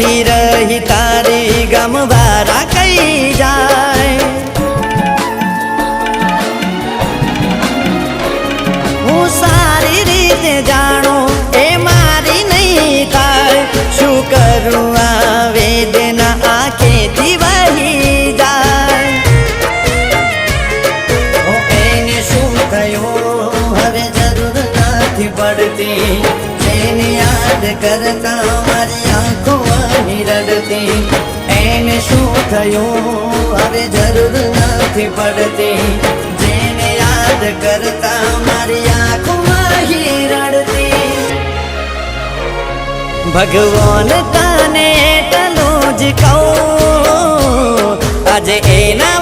બેઠી રહી તારી ગમવારા કઈ જાય? હું સારી રીતે જાણો એ મારી નહીં થાય. શું કરું આ વેદના આંખેથી વહી જાય? એને શું થયું હવે જરૂર નથી પડતી. એને યાદ કરતા મારી આંખો રડતી. એને શું થયું? હવે જરૂર નથી પડતી. જેને યાદ કરતા મારી આંખો રડતી. ભગવાન તને એટલું જ કહું, આજે એના